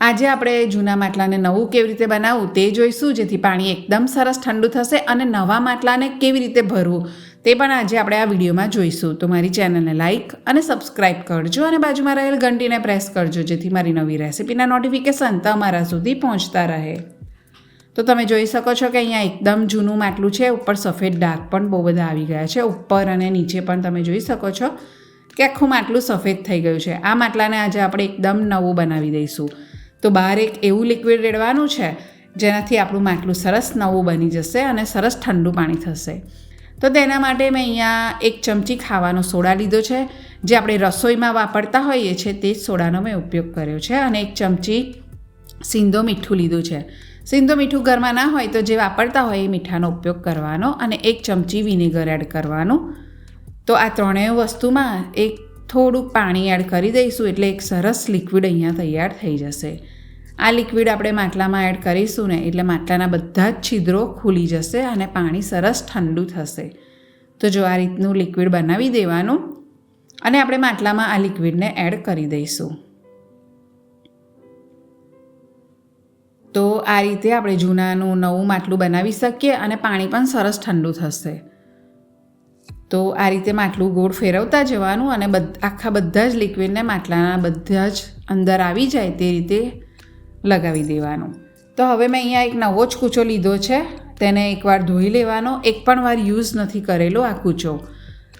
આજે આપણે જૂના માટલાને નવું કેવી રીતે બનાવવું તે જોઈશું, જેથી પાણી એકદમ સરસ ઠંડુ થશે અને નવા માટલાને કેવી રીતે ભરવું તે પણ આજે આપણે આ વિડીયોમાં જોઈશું. તો મારી ચેનલને લાઇક અને સબસ્ક્રાઇબ કરજો અને બાજુમાં રહેલ ઘંટીને પ્રેસ કરજો, જેથી મારી નવી રેસિપીના નોટિફિકેશન તમારા સુધી પહોંચતા રહે. તો તમે જોઈ શકો છો કે અહીંયા એકદમ જૂનું માટલું છે, ઉપર સફેદ ડાઘ પણ બહુ બધા આવી ગયા છે, ઉપર અને નીચે પણ તમે જોઈ શકો છો કે આખું માટલું સફેદ થઈ ગયું છે. આ માટલાને આજે આપણે એકદમ નવું બનાવી દઈશું. તો બહાર એક એવું લિક્વિડ રેડવાનું છે, જેનાથી આપણું માટલું સરસ નવું બની જશે અને સરસ ઠંડુ પાણી થશે. તો તેના માટે મેં અહીંયા એક ચમચી ખાવાનો સોડા લીધો છે, જે આપણે રસોઈમાં વાપરતા હોઈએ છીએ તે જ સોડાનો મેં ઉપયોગ કર્યો છે, અને એક ચમચી સિંધો મીઠું લીધું છે. સિંધો મીઠું ઘરમાં ના હોય તો જે વાપરતા હોય એ મીઠાનો ઉપયોગ કરવાનો અને એક ચમચી વિનેગર એડ કરવાનું. તો આ ત્રણેય વસ્તુમાં એક થોડુંક પાણી એડ કરી દઈશું એટલે એક સરસ લિક્વિડ અહીંયા તૈયાર થઈ જશે. આ લિક્વિડ આપણે માટલામાં એડ કરીશું ને, એટલે માટલાના બધા જ છિદ્રો ખુલી જશે અને પાણી સરસ ઠંડુ થશે. તો જો આ રીતનું લિક્વિડ બનાવી દેવાનું અને આપણે માટલામાં આ લિક્વિડને એડ કરી દઈશું. તો આ રીતે આપણે જૂનાનું નવું માટલું બનાવી શકીએ અને પાણી પણ સરસ ઠંડુ થશે. તો આ રીતે માટલું ગોળ ફેરવતા જવાનું અને આખા બધા જ લિક્વિડને માટલાના બધા જ અંદર આવી જાય તે રીતે લગાવી દેવાનું. તો હવે મેં અહીંયા એક નવો જ કૂચો લીધો છે. તેને એકવાર ધોઈ લેવાનો. એક પણ વાર યુઝ નથી કરેલો આ કૂચો.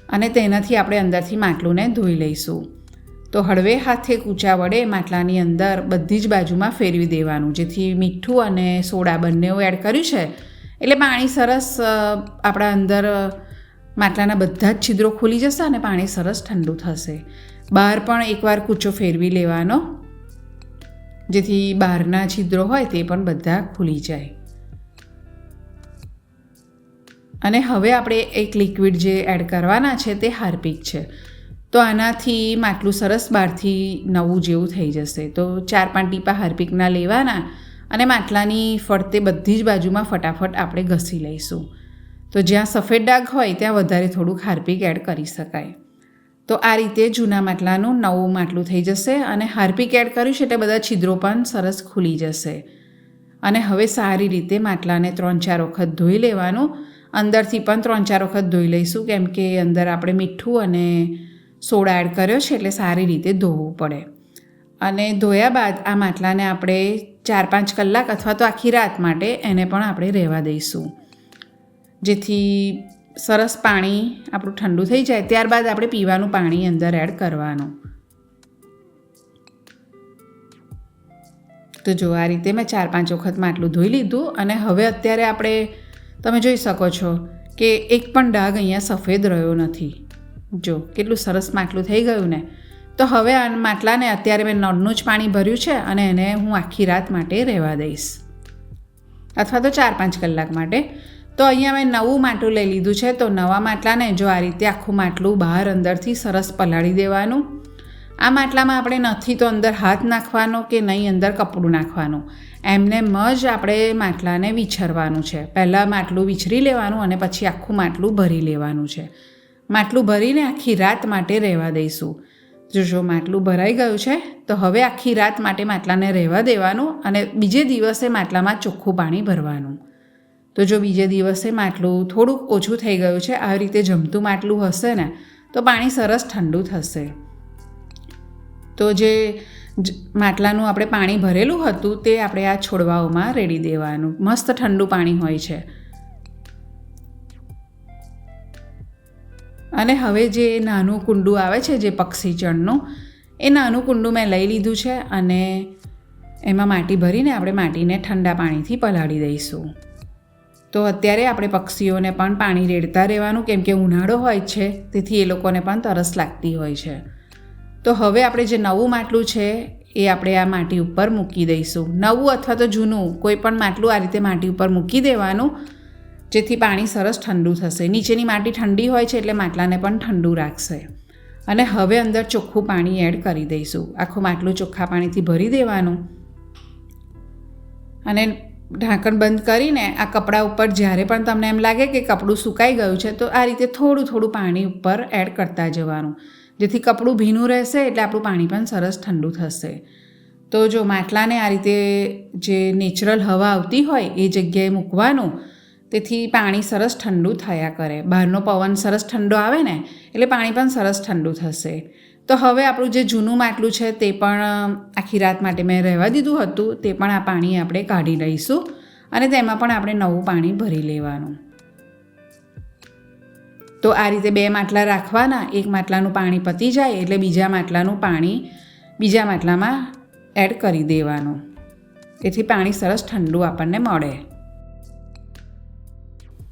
અને તેનાથી આપણે અંદરથી માટલુંને ધોઈ લઈશું. તો હળવે હાથે કૂચા વડે માટલાની અંદર બધી જ બાજુમાં ફેરવી દેવાનું. જેથી મીઠું અને સોડા બંને એડ કર્યું છે. એટલે પાણી સરસ આપણા અંદર માટલાના બધા જ છિદ્રો ખુલી જશે અને પાણી સરસ ઠંડુ થશે. બહાર પણ એકવાર કૂચો ફેરવી લેવાનો. જેથી બહારના છિદ્રો હોય તે પણ બધા ખુલી જાય. અને હવે આપણે એક લિક્વિડ જે એડ કરવાના છે તે હાર્પિક છે. તો આનાથી માટલું સરસ બહારથી નવું જેવું થઈ જશે. તો ચાર પાંચ ટીપા હાર્પિકના લેવાના અને માટલાની ફરતે બધી જ બાજુમાં ફટાફટ આપણે ઘસી લઈશું. તો જ્યાં સફેદ ડાઘ હોય ત્યાં વધારે થોડુંક હાર્પિક એડ કરી શકાય. તો આ રીતે જૂના માટલાનું નવું માટલું થઈ જશે અને હાર્પિક એડ કર્યું છે એટલે બધા છિદ્રો પણ સરસ ખુલી જશે. અને હવે સારી રીતે માટલાને ત્રણ ચાર વખત ધોઈ લેવાનું. અંદરથી પણ ત્રણ ચાર વખત ધોઈ લઈશું, કેમ કે અંદર આપણે મીઠું અને સોડા એડ કર્યો છે એટલે સારી રીતે ધોવું પડે. અને ધોયા બાદ આ માટલાને આપણે ચાર પાંચ કલાક અથવા તો આખી રાત માટે એને પણ આપણે રહેવા દઈશું. જેથી સરસ પાણી આપણું ઠંડુ થઈ જાય, ત્યારબાદ આપણે પીવાનું પાણી અંદર એડ કરવાનું. તો જો આ રીતે મેં ચાર પાંચ વખત માટલું ધોઈ લીધું અને હવે અત્યારે આપણે, તમે જોઈ શકો છો કે એક પણ ડાઘ અહીંયા સફેદ રહ્યો નથી. જો, કેટલું સરસ માટલું થઈ ગયું ને. તો હવે આ માટલાને અત્યારે મેં નળનું જ પાણી ભર્યું છે અને એને હું આખી રાત માટે રહેવા દઈશ. અથવા તો ચાર પાંચ કલાક માટે. તો અહીંયા મેં નવું માટલું લઈ લીધું છે. તો નવા માટલાને જો આ રીતે આખું માટલું બહાર અંદરથી સરસ પલાળી દેવાનું. આ માટલામાં આપણે નથી તો અંદર હાથ નાખવાનો કે નહીં અંદર કપડું નાખવાનું. એમને જ આપણે માટલાને વિછરવાનું છે. પહેલાં માટલું વિછરી લેવાનું અને પછી આખું માટલું ભરી લેવાનું છે. માટલું ભરીને આખી રાત માટે રહેવા દઈશું. જો જો માટલું ભરાઈ ગયું છે. તો હવે આખી રાત માટે માટલાને રહેવા દેવાનું અને બીજે દિવસે માટલામાં ચોખ્ખું પાણી ભરવાનું. તો જો બીજે દિવસે માટલું થોડુંક ઓછું થઈ ગયું છે, આવી રીતે જમતું માટલું હશે ને, તો પાણી સરસ ઠંડુ થશે. તો જે માટલાનું આપણે પાણી ભરેલું હતું, તે આપણે આ છોડવાઓમાં રેડી દેવાનું. મસ્ત ઠંડુ પાણી હોય છે. અને હવે જે નાનું કુંડું આવે છે, જે પક્ષીચણનું, એ નાનું કુંડું મેં લઈ લીધું છે અને એમાં માટી ભરીને આપણે માટીને ઠંડા પાણીથી પલાળી દઈશું. તો અત્યારે આપણે પક્ષીઓને પણ પાણી રેડતા રહેવાનું કેમ કે ઉનાળો હોય છે, તેથી એ લોકોને પણ તરસ લાગતી હોય છે. તો હવે આપણે જે નવું માટલું છે, એ આપણે આ માટી ઉપર મૂકી દઈશું. નવું અથવા તો જૂનું, કોઈ પણ માટલું આ રીતે માટી ઉપર મૂકી દેવાનું, જેથી પાણી સરસ ઠંડુ થશે. નીચેની માટી ઠંડી હોય છે એટલે માટલાને પણ ઠંડુ રાખશે. અને હવે અંદર ચોખ્ખું પાણી એડ કરી દઈશું. આખું માટલું ચોખ્ખા પાણીથી ભરી દેવાનું. અને ઢાંકણ બંધ કરીને આ કપડાં ઉપર જ્યારે પણ તમને એમ લાગે કે કપડું સુકાઈ ગયું છે, તો આ રીતે થોડું થોડું પાણી ઉપર એડ કરતા જવાનું. જેથી કપડું ભીનું રહેશે એટલે આપણું પાણી પણ સરસ ઠંડુ થશે. તો જો માટલાને આ રીતે જે નેચરલ હવા આવતી હોય એ જગ્યાએ મૂકવાનું, તેથી પાણી સરસ ઠંડુ થયા કરે. બહારનો પવન સરસ ઠંડો આવે ને, એટલે પાણી પણ સરસ ઠંડુ થશે. તો હવે આપણું જે જૂનું માટલું છે તે પણ આખી રાત માટે મેં રહેવા દીધું હતું, તે પણ આ પાણી આપણે કાઢી લઈશું અને તેમાં પણ આપણે નવું પાણી ભરી લેવાનું. તો આ રીતે બે માટલા રાખવાના, એક માટલાનું પાણી પતી જાય એટલે બીજા માટલાનું પાણી બીજા માટલામાં એડ કરી દેવાનું. એથી પાણી સરસ ઠંડુ આપણને મળે.